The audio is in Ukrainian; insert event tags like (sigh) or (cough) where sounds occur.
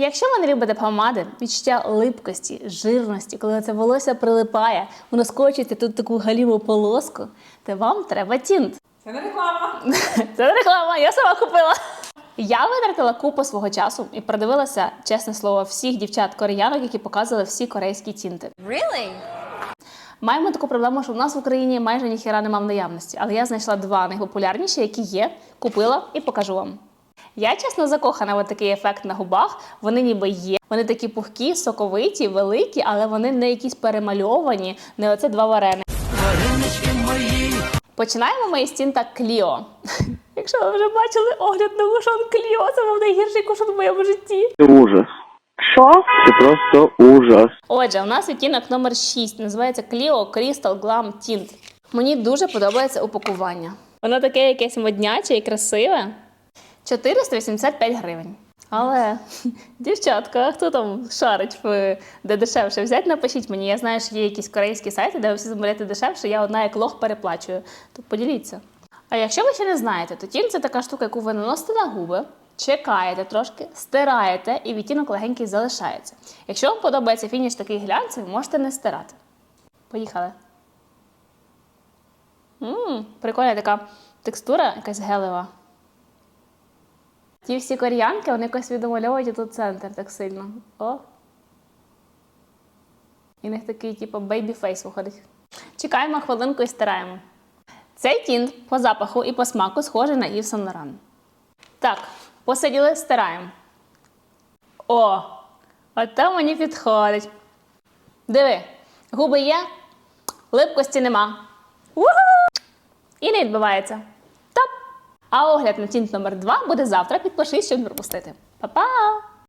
Якщо ви не любите помади, відчуття липкості, жирності, коли це волосся прилипає, воно скочиться тут таку галіму полоску, то вам треба тінт. Це не реклама. (laughs) Це не реклама, я сама купила. Я витратила купу свого часу і продивилася, чесне слово, всіх дівчат-кореянок, які показували всі корейські тінти. Really? Маємо таку проблему, що в нас в Україні майже ніхіра нема в наявності, але я знайшла два найпопулярніші, які є, купила і покажу вам. Я чесно закохана в такий ефект на губах. Вони ніби є. Вони такі пухкі, соковиті, великі, але вони не якісь перемальовані, не оце два варени. Починаємо ми із тінта Кліо. (laughs) Якщо ви вже бачили огляд на кушон Кліо, це був найгірший кушон в моєму житті. Це ужас. Що? Це просто ужас. Отже, у нас відтінок номер 6, називається Clio Crystal Glam Tint. Мені дуже подобається упакування. Воно таке якесь модняче і красиве. 485 гривень. Але, (laughs) дівчатка, а хто там шарить, де дешевше взяти, напишіть мені. Я знаю, що є якісь корейські сайти, де ви всі замовляєте дешевше, я одна як лох переплачую. То поділіться. А якщо ви ще не знаєте, то тінь це така штука, яку ви наносите на губи, чекаєте трошки, стираєте, і відтінок легенький залишається. Якщо вам подобається фініш такий глянцевий, можете не стирати. Поїхали. Мм, прикольна така текстура, якась гелева. Ті всі кореянки, вони якось відомальовують тут центр так сильно. О. І в них такий, типу, бейбі фейс виходить. Чекаємо хвилинку і стираємо. Цей тінт по запаху і по смаку схожий на Ів Saint Laurent. Так, посиділи, стираємо. О! Ото мені підходить. Диви, губи є, липкості нема. Уху! І не відбивається. А огляд на тінт номер 2 буде завтра. Підпишись, щоб не пропустити. Па-па!